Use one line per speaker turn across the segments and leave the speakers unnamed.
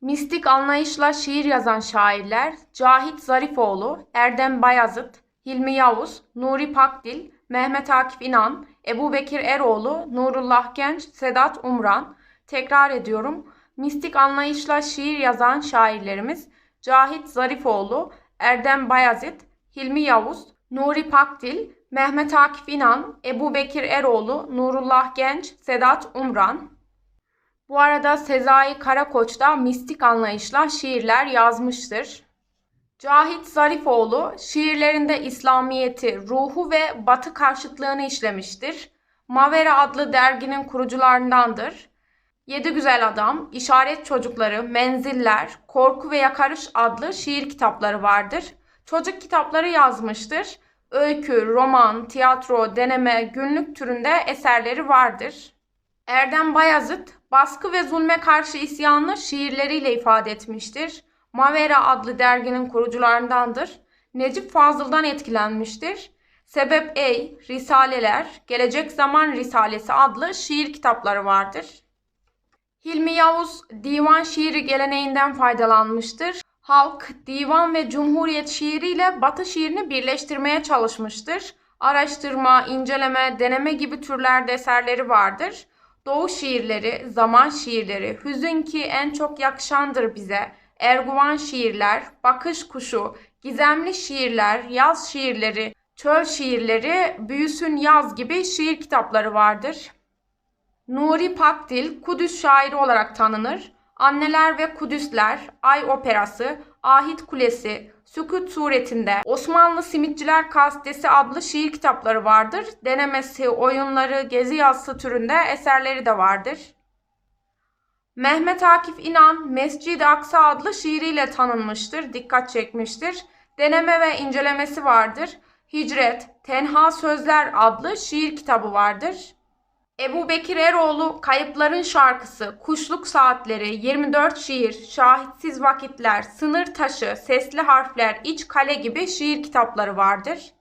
Mistik anlayışla şiir yazan şairler Cahit Zarifoğlu, Erdem Bayazıt, Hilmi Yavuz, Nuri Pakdil, Mehmet Akif İnan, Ebu Bekir Eroğlu, Nurullah Genç, Sedat Umran. Tekrar ediyorum. Mistik anlayışla şiir yazan şairlerimiz Cahit Zarifoğlu, Erdem Bayazıt, Hilmi Yavuz, Nuri Pakdil, Mehmet Akif İnan, Ebu Bekir Eroğlu, Nurullah Genç, Sedat Umran. Bu arada Sezai Karakoç da mistik anlayışla şiirler yazmıştır. Cahit Zarifoğlu şiirlerinde İslamiyeti, ruhu ve batı karşıtlığını işlemiştir. Mavera adlı derginin kurucularındandır. Yedi Güzel Adam, İşaret Çocukları, Menziller, Korku ve Yakarış adlı şiir kitapları vardır. Çocuk kitapları yazmıştır. Öykü, roman, tiyatro, deneme, günlük türünde eserleri vardır. Erdem Bayazıt, baskı ve zulme karşı isyanını şiirleriyle ifade etmiştir. Mavera adlı derginin kurucularındandır. Necip Fazıl'dan etkilenmiştir. Sebep Ey, Risaleler, Gelecek Zaman Risalesi adlı şiir kitapları vardır. Hilmi Yavuz divan şiiri geleneğinden faydalanmıştır. Halk, divan ve cumhuriyet şiiriyle batı şiirini birleştirmeye çalışmıştır. Araştırma, inceleme, deneme gibi türlerde eserleri vardır. Doğu şiirleri, zaman şiirleri, hüzün ki en çok yakışandır bize, erguvan şiirler, bakış kuşu, gizemli şiirler, yaz şiirleri, çöl şiirleri, büyüsün yaz gibi şiir kitapları vardır. Nuri Pakdil, Kudüs şairi olarak tanınır. Anneler ve Kudüsler, Ay Operası, Ahit Kulesi, Sükut Suretinde, Osmanlı Simitçiler Kastesi adlı şiir kitapları vardır. Denemesi, oyunları, gezi yazısı türünde eserleri de vardır. Mehmet Akif İnan, Mescid-i Aksa adlı şiiriyle tanınmıştır, dikkat çekmiştir. Deneme ve incelemesi vardır. Hicret, Tenha Sözler adlı şiir kitabı vardır. Ebu Bekir Eroğlu Kayıpların Şarkısı, Kuşluk Saatleri, 24 Şiir, Şahitsiz Vakitler, Sınır Taşı, Sesli Harfler, İç Kale gibi şiir kitapları vardır.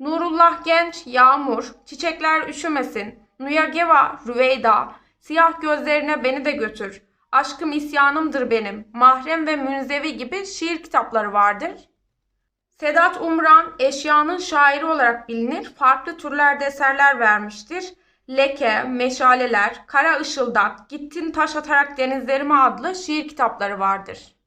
Nurullah Genç, Yağmur, Çiçekler Üşümesin, Nuyageva, Rüveyda, Siyah Gözlerine Beni de Götür, Aşkım İsyanımdır Benim, Mahrem ve Münzevi gibi şiir kitapları vardır. Sedat Umran eşyanın şairi olarak bilinir. Farklı türlerde eserler vermiştir. Leke, Meşaleler, Kara Işıldak, Gittin Taş Atarak Denizlerime adlı şiir kitapları vardır.